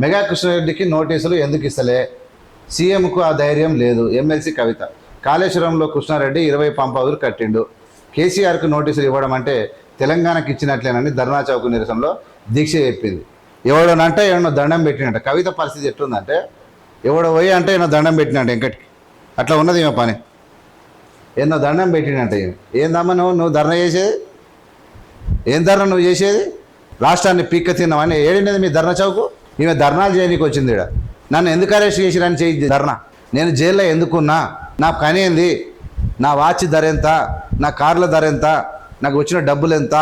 Mega కృష్ణారెడ్డికి నోటీసులు ఎందుకు ఇస్తలే? సీఎంకు ఆ ధైర్యం లేదు. ఎమ్మెల్సీ కవిత. కాళేశ్వరంలో కృష్ణారెడ్డి ఇరవై పంప్ కట్టిండు. కేసీఆర్కు నోటీసులు ఇవ్వడం అంటే తెలంగాణకి ఇచ్చినట్లేనని ధర్నా చౌక్ నిరసనలో దీక్ష చెప్పింది. ఎవడనంటే ఏమన్నా దండం పెట్టినట్ట. కవిత పరిస్థితి ఎట్లుందంటే ఎవడో పోయి అంటే ఏమో దండం పెట్టినట్టు వెంకటికి. అట్లా ఉన్నది ఏమో పని. ఎన్నో దండం పెట్టినట్ట ఈమె. ఏందమ్మా నువ్వు? నువ్వు ధర్నా చేసేది? ఏం ధర్నా నువ్వు చేసేది? రాష్ట్రాన్ని పీక్క తిన్నామని ఏడినది మీ ధర్నా చౌకు? ఈమె ధర్నాలు చేయనీకి వచ్చింది ఈడ. నన్ను ఎందుకు అరెస్ట్ చేసిరని చేయి ధర్నా. నేను జైల్లో ఎందుకున్నా నా పని ఏంది? నా వాచ్ ధర ఎంత? నా కార్ల ధర ఎంత? నాకు వచ్చిన డబ్బులు ఎంత?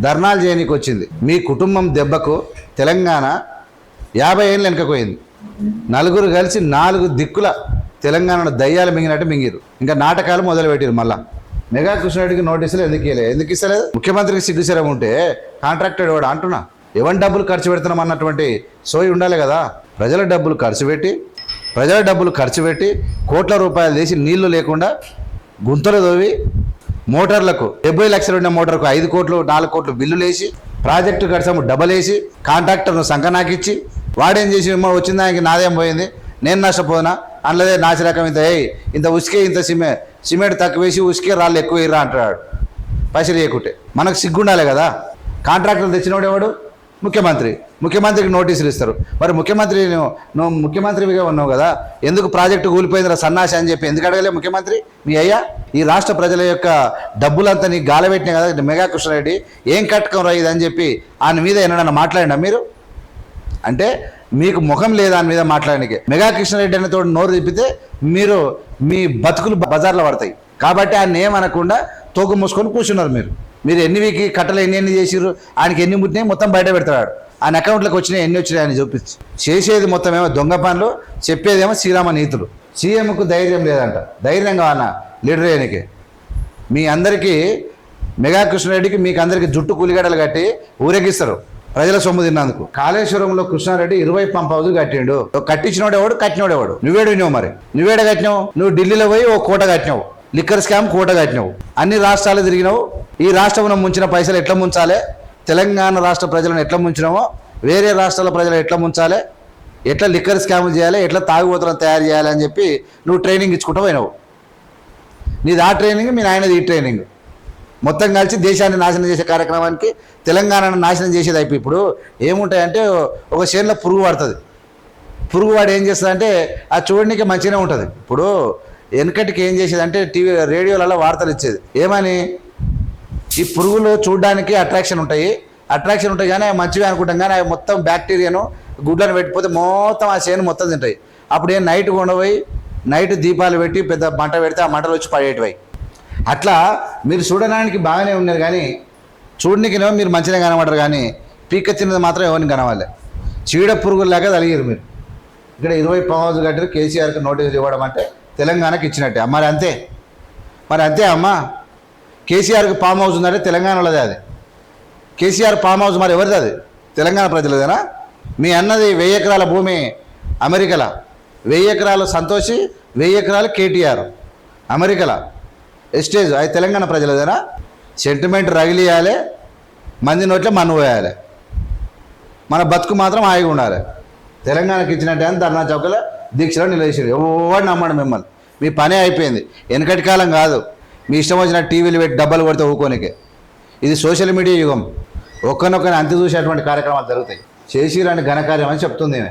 ధర్నాలు చేయడానికి వచ్చింది. మీ కుటుంబం దెబ్బకు తెలంగాణ యాభై ఏళ్ళు వెనకపోయింది నలుగురు కలిసి నాలుగు దిక్కుల తెలంగాణలో దయ్యాలు మింగినట్టు మింగిరు ఇంకా నాటకాలు మొదలుపెట్టారు మళ్ళా. మెగా కృష్ణారెడ్డికి నోటీసులు ఎందుకు ఇవ్వలేదు ఎందుకు ఇస్తలేదు? ముఖ్యమంత్రికి సిగ్గుశరం ఉంటే కాంట్రాక్టెడ్ వాడు అంటున్నా. ఎవరి డబ్బులు ఖర్చు పెడుతున్నాం అన్నటువంటి సోయి ఉండాలి కదా? ప్రజల డబ్బులు ఖర్చు పెట్టి ప్రజల డబ్బులు ఖర్చు పెట్టి కోట్ల రూపాయలు తీసి నీళ్ళు లేకుండా గుంతలు తోవి మోటార్లకు డెబ్బై లక్షలు ఉన్న మోటార్కు ఐదు కోట్లు నాలుగు కోట్లు బిల్లులు వేసి ప్రాజెక్టు గడిచాము డబల్ వేసి కాంట్రాక్టర్ను సంకనాకిచ్చి వాడేం చేసి "ఏమో వచ్చిన దానికి నాదేం పోయింది? నేను నష్టపోయినా అందులోదే నాశరకం ఇంత ఏయ్ ఇంత ఉసికే ఇంత సిమె సిమెంట్ తక్కువ వేసి ఉసికే రాళ్ళు ఎక్కువ వేయరా? అంటాడు పైసలు చేయకుంటే మనకు సిగ్గుండాలి కదా? కాంట్రాక్టర్ తెచ్చినోడు ఎవడు? ముఖ్యమంత్రి. ముఖ్యమంత్రికి నోటీసులు ఇస్తారు. మరి ముఖ్యమంత్రి నువ్వు ముఖ్యమంత్రిగా ఉన్నావు కదా ఎందుకు ప్రాజెక్టు కూలిపోయిందిరా సన్నాసి అని చెప్పి ఎందుకు అడగలే ముఖ్యమంత్రి? మీ అయ్యా ఈ రాష్ట్ర ప్రజల యొక్క డబ్బులంతా నీకు గాలబెట్టినా కదా మెగా కృష్ణారెడ్డి ఏం కట్టుకోం రా ఇది అని చెప్పి ఆయన మీద ఏమన్నా మాట్లాడినా మీరు? అంటే మీకు ముఖం లేదు దాని మీద మాట్లాడడానికి. మెగా కృష్ణారెడ్డి అనే తోడు నోరు తిప్పితే మీరు మీ బతుకులు బజార్లో పడతాయి. కాబట్టి ఆయన ఏమనకుండా తోకు మూసుకొని కూర్చున్నారు మీరు. మీరు ఎన్ని వీక్ కట్టలు ఎన్ని ఎన్ని చేసిర్రు? ఆయనకి ఎన్ని ముట్టినాయి? మొత్తం బయట పెడతాడు. ఆయన అకౌంట్లోకి వచ్చినాయి ఎన్ని వచ్చినాయి అని చూపించు. చేసేది మొత్తం ఏమో దొంగ పనులు చెప్పేదేమో శ్రీరామ నీతులు. సీఎంకు ధైర్యం లేదంట. ధైర్యం కావాలన్నా లీడర్ ఆయనకి మీ అందరికీ మెగా కృష్ణారెడ్డికి మీకు అందరికీ జుట్టు కూలిగడలు కట్టి ఊరేగిస్తారు ప్రజల సొమ్ము తిన్నందుకు. కాళేశ్వరంలో కృష్ణారెడ్డి ఇరవై పంప్ హౌస్ కట్టిండు. కట్టించినోడేవాడు? కట్టినోడేవాడు? నువ్వేడు నువ్వు మరి. నువ్వేడ కట్టినావు? నువ్వు ఢిల్లీలో పోయి ఓ కోట కట్టినావు. లిక్కర్ స్కామ్ కోట కట్టినావు. అన్ని రాష్ట్రాలు తిరిగినావు. ఈ రాష్ట్రంలో ముంచిన పైసలు ఎట్లా ముంచాలి? తెలంగాణ రాష్ట్ర ప్రజలను ఎట్లా ముంచినామో వేరే రాష్ట్రాల ప్రజలు ఎట్లా ముంచాలి? ఎట్లా లిక్కర్ స్కామ్ చేయాలి? ఎట్లా తాగుబోతులను తయారు చేయాలి అని చెప్పి నువ్వు ట్రైనింగ్ ఇచ్చుకుంటూ పోయినావు. నీది ఆ ట్రైనింగ్ మీ నాయనది ఈ ట్రైనింగ్. మొత్తం కలిసి దేశాన్ని నాశనం చేసే కార్యక్రమానికి తెలంగాణను నాశనం చేసేది అయిపోయి ఇప్పుడు. ఏముంటాయంటే ఒక చేనులో పురుగు పడుతుంది. పురుగు వాడు ఏం చేస్తుందంటే ఆ చూడడానికి మంచిగానే ఉంటుంది. ఇప్పుడు వెనకటికి ఏం చేసేది అంటే టీవీ రేడియోలలో వార్తలు ఇచ్చేది. ఏమని? ఈ పురుగులు చూడడానికి అట్రాక్షన్ ఉంటాయి. అట్రాక్షన్ ఉంటాయి కానీ అవి మంచిగా అనుకుంటాం కానీ అవి మొత్తం బ్యాక్టీరియాను గుడ్లను పెట్టిపోతే మొత్తం ఆ చేను మొత్తం తింటాయి. అప్పుడు ఏం నైట్ కొండపోయి నైట్ దీపాలు పెట్టి పెద్ద మంట పెడితే ఆ మంటలు వచ్చి పడేటివి. అట్లా మీరు చూడడానికి బాగానే ఉన్నారు కానీ చూడనికినేమో మీరు మంచిగా కనబడరు కానీ పీక తిన్నది మాత్రం ఎవరిని కనవాలి చీడ పురుగులాగా తలిగారు మీరు. ఇక్కడ ఇరవై పవన్స్ గంటలు కేసీఆర్కి నోటీసులు ఇవ్వడం అంటే తెలంగాణకి ఇచ్చినట్టే. మరి అంతే. మరి అంతే అమ్మా. కేసీఆర్కి ఫామ్ హౌస్ ఉందంటే తెలంగాణలోదే అది. కేసీఆర్ ఫామ్ హౌస్ మరి ఎవరిది అది? తెలంగాణ ప్రజలదేనా? మీ అన్నది వెయ్యి ఎకరాల భూమి అమెరికాల. వెయ్యి ఎకరాలు సంతోషి వెయ్యి ఎకరాలు కేటీఆర్. అమెరికాల. ఎస్టేజ్ అది తెలంగాణ ప్రజలదేనా? సెంటిమెంట్ రగిలియాలి మంది నోట్లో మన్ను పోయాలి మన బతుకు మాత్రం హాయిగా ఉండాలి. తెలంగాణకి ఇచ్చినట్టే అని ధర్నా చౌకలో దీక్షలో నిలదీశారు ఎవడు నమ్మడు మిమ్మల్ని. మీ పనే అయిపోయింది. వెనకటి కాలం కాదు. మీ ఇష్టం వచ్చిన టీవీలు పెట్టి డబ్బులు కొడితే ఊకోనికే. ఇది సోషల్ మీడియా యుగం. ఒక్కనొక్కని అంత చూసేటువంటి కార్యక్రమాలు జరుగుతాయి. చేసిరాని ఘనకార్యం అని చెప్తుంది ఈమె.